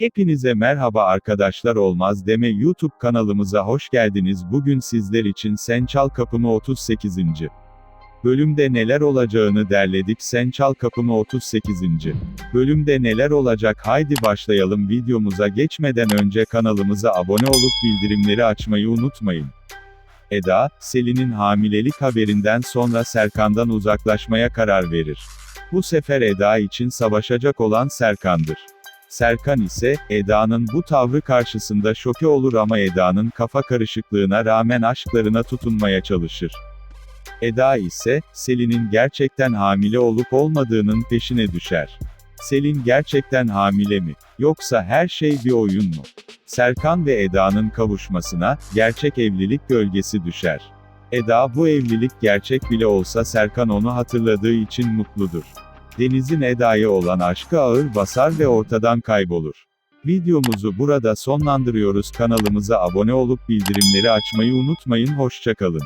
Hepinize merhaba arkadaşlar olmaz deme YouTube kanalımıza hoş geldiniz. Bugün sizler için Sen Çal Kapımı 38. Bölümde neler olacağını derledik. Sen Çal Kapımı 38. Bölümde neler olacak haydi başlayalım videomuza geçmeden önce kanalımıza abone olup bildirimleri açmayı unutmayın. Eda, Selin'in hamilelik haberinden sonra Serkan'dan uzaklaşmaya karar verir. Bu sefer Eda için savaşacak olan Serkan'dır. Serkan ise, Eda'nın bu tavrı karşısında şoke olur ama Eda'nın kafa karışıklığına rağmen aşklarına tutunmaya çalışır. Eda ise, Selin'in gerçekten hamile olup olmadığının peşine düşer. Selin gerçekten hamile mi? Yoksa her şey bir oyun mu? Serkan ve Eda'nın kavuşmasına, gerçek evlilik gölgesi düşer. Eda bu evlilik gerçek bile olsa Serkan onu hatırladığı için mutludur. Deniz'in Eda'ya olan aşkı ağır basar ve ortadan kaybolur. Videomuzu burada sonlandırıyoruz. Kanalımıza abone olup bildirimleri açmayı unutmayın. Hoşçakalın.